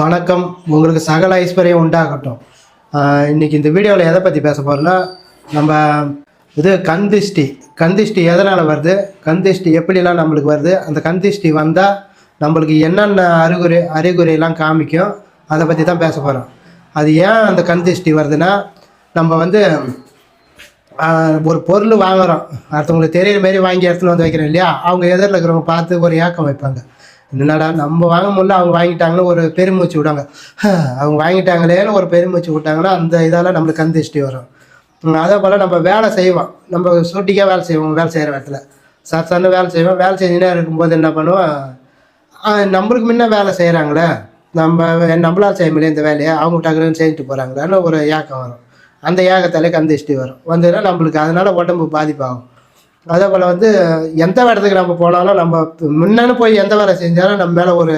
வணக்கம். உங்களுக்கு சகல ஐஸ்வர்யம் உண்டாகட்டும். இன்றைக்கி இன்னைக்கு இந்த வீடியோவில் எதை பற்றி பேச போகிறோன்னா நம்ம இது கந்திஷ்டி கந்திஷ்டி எதனால் வருது? கந்திஷ்டி எப்படிலாம் நம்மளுக்கு வருது? அந்த கந்திஷ்டி வந்தால் நம்மளுக்கு என்னென்ன அறிகுறி அறிகுறியெல்லாம் காமிக்கும்? அதை பற்றி தான் பேச போகிறோம் அது ஏன் அந்த கந்திஷ்டி வருதுன்னா நம்ம வந்து ஒரு பொருள் வாங்குறோம். அடுத்தவங்களுக்கு தெரியிற மாதிரி வாங்கி எடுத்துன்னு வந்து வைக்கிறோம் இல்லையா? அவங்க எதிரில் இருக்கிறவங்க பார்த்து ஒரு ஏக்கம் வைப்பாங்க. என்னடா நம்ம வாங்க முடியல அவங்க வாங்கிட்டாங்கன்னு ஒரு பெருமூச்சு விடுவாங்க. அவங்க வாங்கிட்டாங்களேன்னு ஒரு பெருமூச்சு விட்டாங்கன்னா அந்த இதால் நம்மளுக்கு கந்திஷ்டி வரும். அதே போல் நம்ம வேலை செய்வோம். நம்ம சூட்டிக்காக வேலை செய்வோம் வேலை செய்கிற இடத்துல. சார் வேலை செய்வோம். வேலை செஞ்சுனே இருக்கும்போது என்ன பண்ணுவோம்? நம்மளுக்கு முன்ன வேலை செய்கிறாங்களே நம்ம நம்மளால் செய்ய முடியல இந்த வேலையை அவங்க டக்குன்னு செஞ்சுட்டு போகிறாங்களான்னு ஒரு ஏக்கம் வரும். அந்த ஏகத்தாலே கந்திஷ்டி வரும். வந்ததுன்னா நம்மளுக்கு அதனால் உடம்பு பாதிப்பாகும். அதே போல் வந்து எந்த இடத்துக்கு நம்ம போனாலும் நம்ம முன்னன்னு போய் எந்த வேலை செஞ்சாலும் நம்ம மேலே ஒரு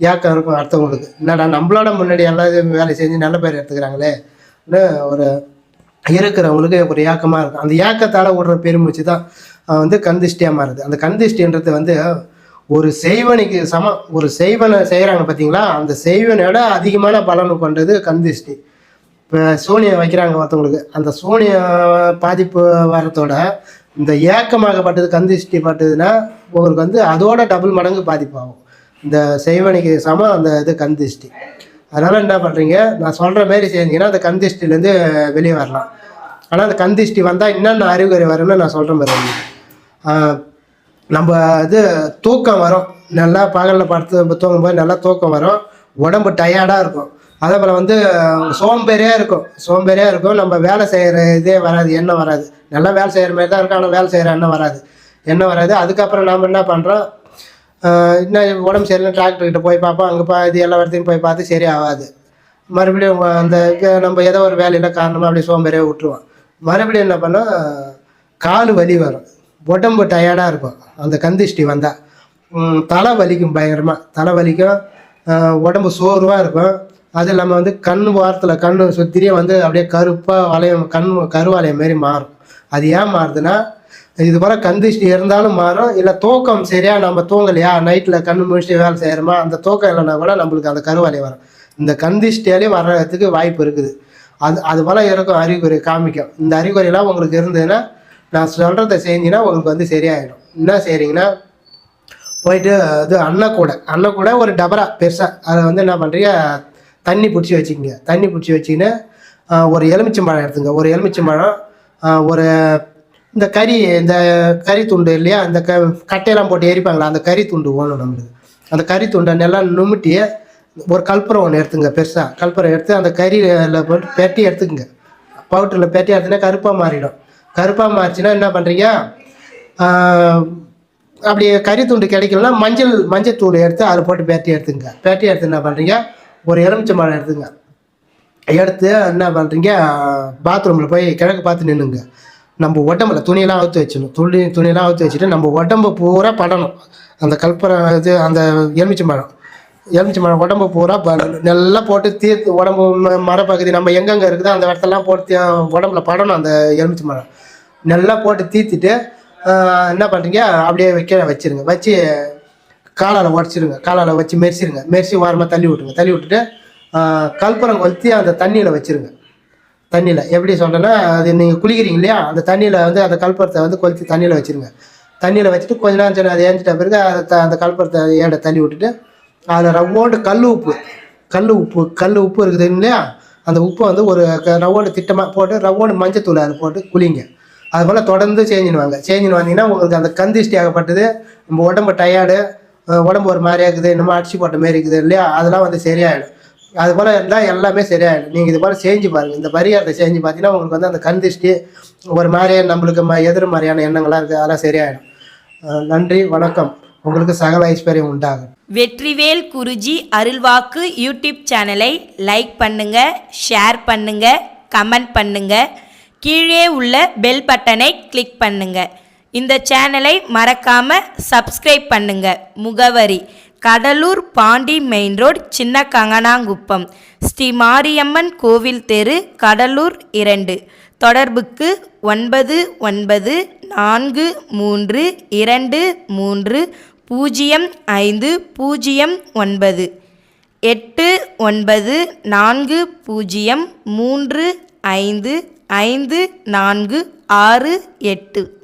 ஏக்கம் இருக்கும் அடுத்தவங்களுக்கு. என்னடா நம்மளோட முன்னாடி எல்லாம் வேலை செஞ்சு நல்ல பேர் எடுத்துக்கிறாங்களே. ஒரு இருக்கிறவங்களுக்கு ஒரு ஏக்கமாக இருக்கும். அந்த ஏக்கத்தால் விடுற பெருமூச்சு தான் வந்து கந்திஷ்டியாக மாறுது. அந்த கந்திஷ்டின்றது வந்து ஒரு செய்வனுக்கு சமம் ஒரு செய்வனை செய்கிறாங்க பார்த்தீங்களா அந்த செய்வனோட அதிகமான பலன் கொண்டது கந்திஷ்டி. இப்போ சூனியம் வைக்கிறாங்க ஒருத்தவங்களுக்கு அந்த சூனிய பாதிப்பு வரத்தோட இந்த ஏக்கமாகப்பட்டது கந்திஷ்டி பட்டதுன்னா உங்களுக்கு வந்து அதோட டபுள் மடங்கு பாதிப்பாகும். இந்த செய்வனைக்கு சமம் அந்த இது கந்திஷ்டி அதனால் என்ன பண்ணுறீங்க நான் சொல்கிற மாதிரி செஞ்சீங்கன்னா அந்த கந்திஷ்டிலேருந்து வெளியே வரலாம். ஆனால் அந்த கந்திஷ்டி வந்தால் என்னென்ன அறிகுறி வரும்னு நான் சொல்கிற மாதிரி நம்ம இது தூக்கம் வரும். நல்லா பகலில் படுத்து தூங்கும்போது நல்லா தூக்கம் வரும். உடம்பு டயர்டாக இருக்கும். அதே போல் வந்து சோம்பேறியாக இருக்கும். சோம்பேறியாக இருக்கும். நம்ம வேலை செய்கிற இதே வராது எண்ணம் வராது. நல்லா வேலை செய்கிற மாதிரி தான் இருக்கும் ஆனால் வேலை செய்கிற எண்ணம் வராது. எண்ணம் வராது. அதுக்கப்புறம் நாம் என்ன பண்ணுறோம் இன்னும் உடம்பு சரியில்லை டாக்டர்கிட்ட போய் பார்ப்போம். அங்கே பா இது எல்லா இடத்தையும் போய் பார்த்து சரி ஆகாது மறுபடியும் அந்த நம்ம ஏதோ ஒரு வேலையில் காரணமாக அப்படியே சோம்பேறியாக விட்டுருவோம். மறுபடியும் என்ன பண்ணோம்? கால் வலி வரும். உடம்பு டயர்டாக இருக்கும். அந்த கந்திஷ்டி வந்தால் தலை வலிக்கும் பயங்கரமாக தலை வலிக்கும் உடம்பு சோர்வாக இருக்கும். அது இல்லாமல் வந்து கண் வாரத்தில் கண் சுத்திரியே வந்து அப்படியே கருப்பாக வளையம் கண் கருவாலயம் மாரி மாறும். அது ஏன் மாறுதுன்னா இது போல் கந்திஷ்டி இருந்தாலும் மாறும் இல்லை தூக்கம் சரியாக நம்ம தூங்கலையா? நைட்டில் கண் முடிச்சுட்டு வேலை செய்கிறோமா அந்த தூக்கம் இல்லைன்னா கூட நம்மளுக்கு அந்த கருவாலயம் வரும். இந்த கந்திஷ்டியாலே வர்றதுக்கு வாய்ப்பு இருக்குது. அது அது போல் இருக்கும் அறிகுறி காமிக்கும். இந்த அறிகுறியெல்லாம் உங்களுக்கு இருந்ததுன்னா நான் சொல்கிறத செஞ்சீங்கன்னா உங்களுக்கு வந்து சரியாயிடும். என்ன செய்கிறீங்கன்னா போயிட்டு இது அன்னக்கூடை. அன்னக்கூடை ஒரு டபரா பெருசாக அதை வந்து என்ன பண்ணுறீங்க தண்ணி பிடிச்சி வச்சுக்கோங்க. தண்ணி பிடிச்சி வச்சிங்கன்னா ஒரு எலுமிச்சம்பழம் எடுத்துங்க. ஒரு எலுமிச்சம்பழம் ஒரு இந்த கறி இந்த கறி துண்டு இல்லையா? அந்த க கட்டையெல்லாம் போட்டு எரிப்பாங்களா? அந்த கறி துண்டு வேணும் நம்மளுக்கு. அந்த கறி துண்டை நல்லா நுமிட்டி ஒரு கல்புரம் ஒன்று எடுத்துங்க பெருசாக கல்புரம் எடுத்து அந்த கறியில் போட்டு பெட்டி எடுத்துக்கங்க. பவுட்டரில் பெட்டி எடுத்துனா கருப்பாக மாறிடும். கருப்பாக மாறிச்சுன்னா என்ன பண்ணுறீங்க அப்படி கறி துண்டு கிடைக்கலன்னா மஞ்சள் மஞ்சள் தூள் எடுத்து அதில் போட்டு பேட்டி எடுத்துங்க. பேட்டி எடுத்து என்ன பண்ணுறீங்க ஒரு எலுமிச்சம்பழம் எடுத்துங்க. எடுத்து என்ன பண்ணுறீங்க பாத்ரூமில் போய் கிழக்கு பார்த்து நின்றுங்க நம்ம உடம்புல துணியெல்லாம் அவுத்து வச்சிடணும். துணி துணியெல்லாம் அவுத்து வச்சுட்டு நம்ம உடம்பு பூரா படணும். அந்த கல்பரை இது அந்த எலுமிச்சம்பழம் எலுமிச்சம்பழம் உடம்பு பூரா ப- நல்லா போட்டு தீர்த்து உடம்பு ம- மரப்பகுதி நம்ம எங்கெங்கே இருக்குதோ அந்த இடத்தெல்லாம் போட்டு உடம்புல படணும் அந்த எலுமிச்சம்பழம் நல்லா போட்டு தீர்த்துட்டு என்ன பண்ணுறீங்க அப்படியே வைக்க வச்சிருங்க. வச்சு காலால் உடச்சிருங்க காலால் வச்சு மெரிச்சிருங்க மெரிச்சு வாரமாக தள்ளி விட்டுருங்க தள்ளி விட்டுட்டு கல்பரம் கொளுத்தி அந்த தண்ணியில் வச்சிருங்க. தண்ணியில். எப்படி சொல்கிறேன்னா அது நீங்கள் குளிக்கிறீங்க இல்லையா? அந்த தண்ணியில் வந்து அந்த கல்புரத்தை வந்து கொளுத்தி தண்ணியில் வச்சிருங்க. தண்ணியில் வச்சுட்டு கொஞ்ச நேரம் சொன்ன அதை ஏஞ்சிட்ட பிறகு அதை த- அந்த கல்புரத்தை ஏட தள்ளி விட்டுட்டு அதில் ரவ்வோண்டு கல் உப்பு கல் உப்பு கல் உப்பு இருக்குது இல்லையா? அந்த உப்பை வந்து ஒரு ரவ்வோண்டு திட்டமாக போட்டு ரவ்வோண்டு மஞ்சத்தூள் அதில் போட்டு குளிங்க. அது போல் தொடர்ந்து சேஞ்சின்னு வாங்க சேஞ்சின்னு வந்தீங்கன்னா உங்களுக்கு அந்த கந்திஷ்டி ஆகப்பட்டது. நம்ம உடம்பு டயர்டு உடம்பு ஒரு மாதிரியா இருக்குது இன்னும் அடிச்சு போட்ட மாதிரி இருக்குது இல்லையா? அதெல்லாம் வந்து சரியாயிடும். அது போல் இருந்தால் எல்லாமே சரியாயிடும். நீங்கள் இது போல் செஞ்சு பாருங்கள் இந்த பரிகாரத்தை செஞ்சு பார்த்தீங்கன்னா உங்களுக்கு வந்து அந்த கந்திஷ்டி ஒரு மாதிரியே நம்மளுக்கு ம எதிர்மறையான எண்ணங்கள்லாம் இருக்குது அதெல்லாம் சரியாயிடும். நன்றி வணக்கம். உங்களுக்கு சகல ஐஸ்வர்யம் உண்டாகும். வெற்றிவேல் குருஜி அருள்வாக்கு யூடியூப் சேனலை லைக் பண்ணுங்க ஷேர் பண்ணுங்க கமெண்ட் பண்ணுங்க. கீழே உள்ள பெல் பட்டனை கிளிக் பண்ணுங்கள் இந்த சேனலை மறக்காம சப்ஸ்கிரைப் பண்ணுங்க. முகவரி கடலூர் பாண்டி மெயின் ரோடு சின்ன கங்கனாங்குப்பம் ஸ்ரீ மாரியம்மன் கோவில் தெரு கடலூர் இரண்டு. தொடர்புக்கு ஒன்பது ஒன்பது நான்கு மூன்று இரண்டு மூன்று பூஜ்ஜியம் ஐந்து பூஜ்ஜியம் ஒன்பது. எட்டு ஒன்பது நான்கு பூஜ்ஜியம் மூன்று ஐந்து ஐந்து நான்கு ஆறு எட்டு.